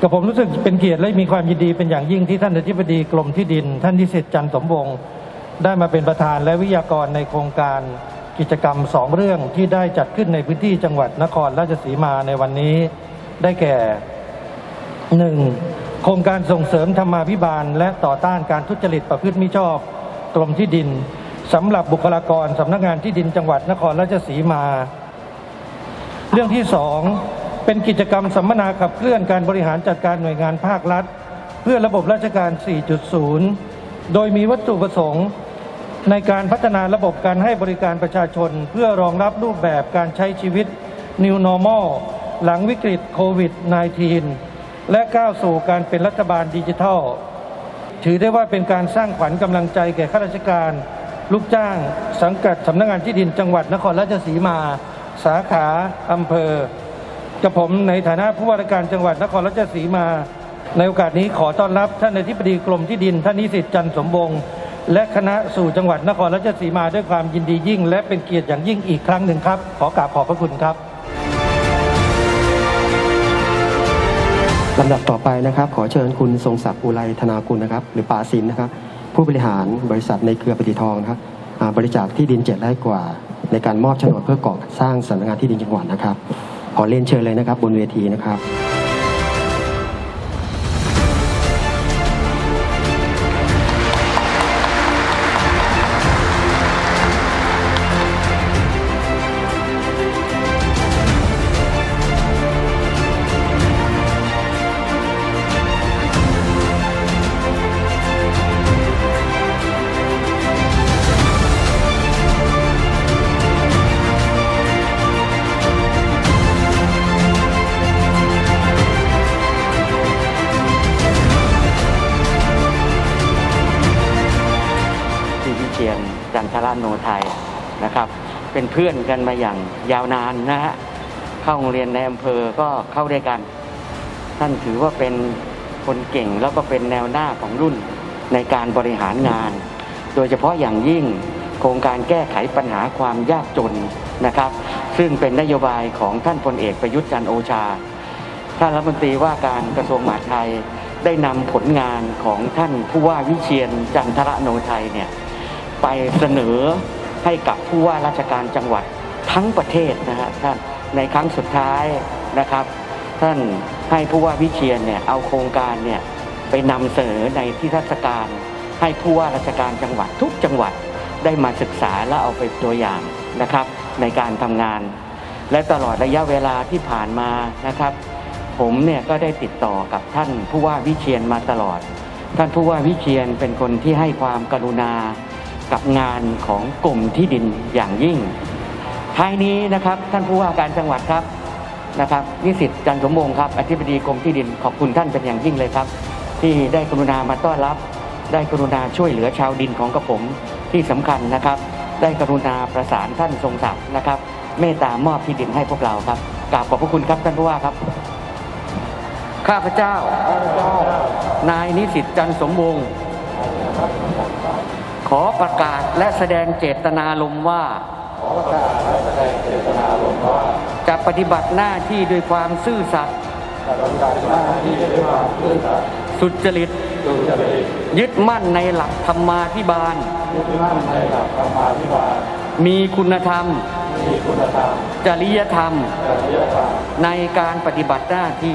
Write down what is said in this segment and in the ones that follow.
กับผมรู้สึกเป็นเกียรติและมีความยินดีเป็นอย่างยิ่งที่ท่านอธิบดีกรมที่ดิน ท่านนิสิตจันทร์สมวงศ์ได้มาเป็นประธานและวิทยากรในโครงการกิจกรรมสองเรื่องที่ได้จัดขึ้นในพื้นที่จังหวัดนครราชสีมาในวันนี้ ได้แก่หนึ่งโครงการส่งเสริมธรรมาภิบาล และต่อต้านการทุจริตประพฤติมิชอบกรมที่ดินสำหรับบุคลากรสำนักงานที่ดินจังหวัดนครราชสีมา เรื่องที่สอง เป็นกิจกรรมสัมมนาขับเคลื่อนการบริหารจัดการหน่วยงานภาครัฐ เพื่อระบบราชการ 4.0 โดยมีวัตถุประสงค์ ในการพัฒนาระบบการให้บริการประชาชน เพื่อรองรับรูปแบบการใช้ชีวิต New Normal หลังวิกฤตโควิด -19 และก้าวสู่การเป็นรัฐบาลดิจิทัล ถือได้ว่าเป็นการสร้างขวัญกำลังใจแก่ข้าราชการ ลูกจ้าง สังกัดสำนักงานที่ดินจังหวัดนครราชสีมา สาขาอำเภอ กับผมในฐานะผู้ว่าราชการจังหวัดนครราชสีมา ในโอกาสนี้ขอต้อนรับท่านอธิบดีกรมที่ดิน ท่านนิสิตจันสมบงและคณะสู่จังหวัดนครราชสีมาด้วยความยินดียิ่ง และเป็นเกียรติอย่างยิ่งอีกครั้งหนึ่งครับ ขอกราบขอบพระคุณครับลำดับต่อไปนะครับ ขอเชิญคุณทรงศักดิ์อุไรธนากุลนะครับ หรือปาสินนะครับ ผู้บริหารบริษัทในเครือปฏิทองนะครับบริจาคที่ดินเจ็ดไร่กว่า ในการมอบโฉนดเพื่อก่อสร้างสำนักงานที่ดินจังหวัดนะครับ ขอเรียนเชิญเลยนะครับบนเวทีนะครับ ยนจันทรโนไทยนะครับ เป็นเพื่อนกันมาอย่างยาวนานนะฮะเข้าโรงเรียนในอำเภอก็เข้าด้วยกัน ท่านถือว่าเป็นคนเก่งแล้วก็เป็นแนวหน้าของรุ่นในการบริหารงาน โดยเฉพาะอย่างยิ่งโครงการแก้ไขปัญหาความยากจนนะครับ ซึ่งเป็นนโยบายของท่านพลเอกประยุทธ์จันโอชา ท่านรัฐมนตรีว่าการกระทรวงมหาดไทยได้นำผลงานของท่านผู้ว่าวิเชียนจันทรโนไทยเนี่ย ไปเสนอให้กับผู้ว่าราชการจังหวัดทั้งประเทศนะฮะท่านในครั้งสุดท้ายนะครับ ท่านให้ผู้ว่าวิเชียนเนี่ยเอาโครงการเนี่ยไปนำเสนอในที่ราชการ ให้ผู้ว่าราชการจังหวัดทุกจังหวัดได้มาศึกษาและเอาไปตัวอย่างนะครับ ในการทำงาน และตลอดระยะเวลาที่ผ่านมานะครับ ผมเนี่ยก็ได้ติดต่อกับท่านผู้ว่าวิเชียนมาตลอด ท่านผู้ว่าวิเชียนเป็นคนที่ให้ความกรุณา กับงานของกลุ่มที่ดินอย่างยิ่ง ท้ายนี้นะครับท่านผู้ว่าการจังหวัดครับนะครับนิสิตจันทร์สมวงศ์ครับอธิบดีกรมที่ดินขอบคุณท่านเป็นอย่างยิ่งเลยครับ ที่ได้กรุณามาต้อนรับ ได้กรุณาช่วยเหลือชาวดินของกระผมที่สำคัญนะครับ ได้กรุณาประสานท่านทรงศักดิ์นะครับ เมตตามอบที่ดินให้พวกเราครับกราบขอบพระคุณครับท่านผู้ว่าครับ ข้าพเจ้านายนิสิตจันทร์สมวงศ์ ขอประกาศและแสดงเจตนารมณ์ว่า จะปฏิบัติหน้าที่ด้วยความซื่อสัตย์สุจริต ยึดมั่นในหลักธรรมาภิบาล มีคุณธรรม จริยธรรม ในการปฏิบัติหน้าที่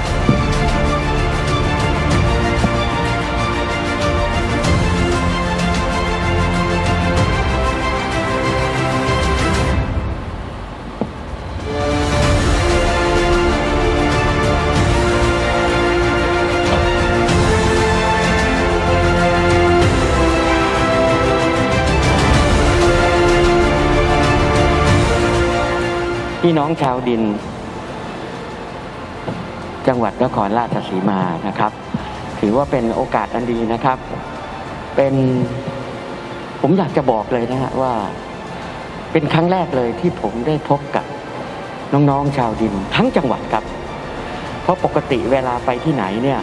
พี่น้องชาวดิน จังหวัดนครราชสีมานะครับ ถือว่าเป็นโอกาสอันดีนะครับ เป็นผมอยากจะบอกเลยนะฮะว่า เป็นครั้งแรกเลยที่ผมได้พบกับน้องๆชาวดิน ทั้งจังหวัดครับ เพราะปกติเวลาไปที่ไหนเนี่ย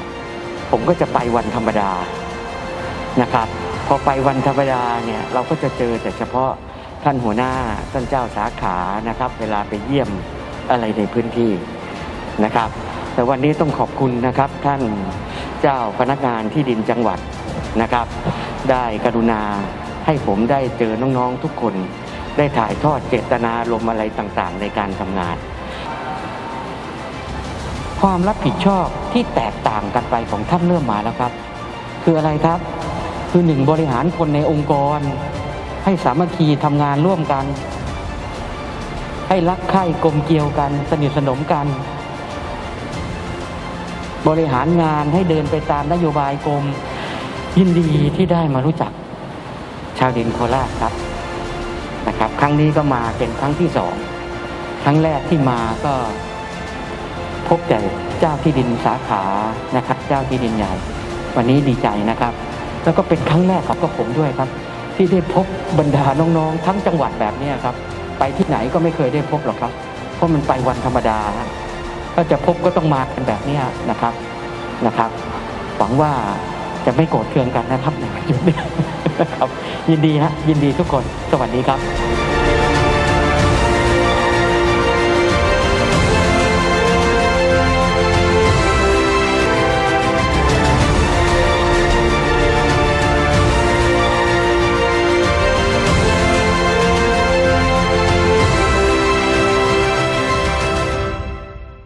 ผมก็จะไปวันธรรมดานะครับ พอไปวันธรรมดาเนี่ย เราก็จะเจอแต่เฉพาะ ท่านหัวหน้าท่านเจ้าสาขานะครับ เวลาไปเยี่ยมอะไรในพื้นที่นะครับ แต่วันนี้ต้องขอบคุณนะครับท่านเจ้าพนักงานที่ดินจังหวัดนะครับ ได้กรุณาให้ผมได้เจอน้องๆทุกคน ได้ถ่ายทอดเจตนารมอะไรต่างๆ ในการทำงาน ความรับผิดชอบที่แตกต่างกันไปของท่านเริ่มมาแล้วครับ คืออะไรครับ คือหนึ่งบริหารคนในองค์กร ให้สามัคคีทำงานร่วมกัน ให้รักใคร่กลมเกลียวกัน สนิทสนมกัน บริหารงานให้เดินไปตามนโยบายกรมยินดีที่ได้มารู้จัก ชาวดินโคราชครับนะครับ ครั้งนี้ก็มาเป็นครั้งที่สองครั้งแรกที่มาก็พบแต่เจ้าที่ดินสาขานะครับ เจ้าที่ดินใหญ่ วันนี้ดีใจนะครับ แล้วก็เป็นครั้งแรกของกับผมด้วยครับ ที่ได้พบบรรดาน้องๆ ทั้งจังหวัดแบบนี้ครับ ไปที่ไหนก็ไม่เคยได้พบหรอกครับ เพราะมันไปวันธรรมดาถ้าจะพบก็ต้องมากันแบบนี้นะครับนะครับ หวังว่าจะไม่โกรธเคืองกันนะครับในจุดนี้นะครับยินดีฮะยินดีทุกคนสวัสดีครับ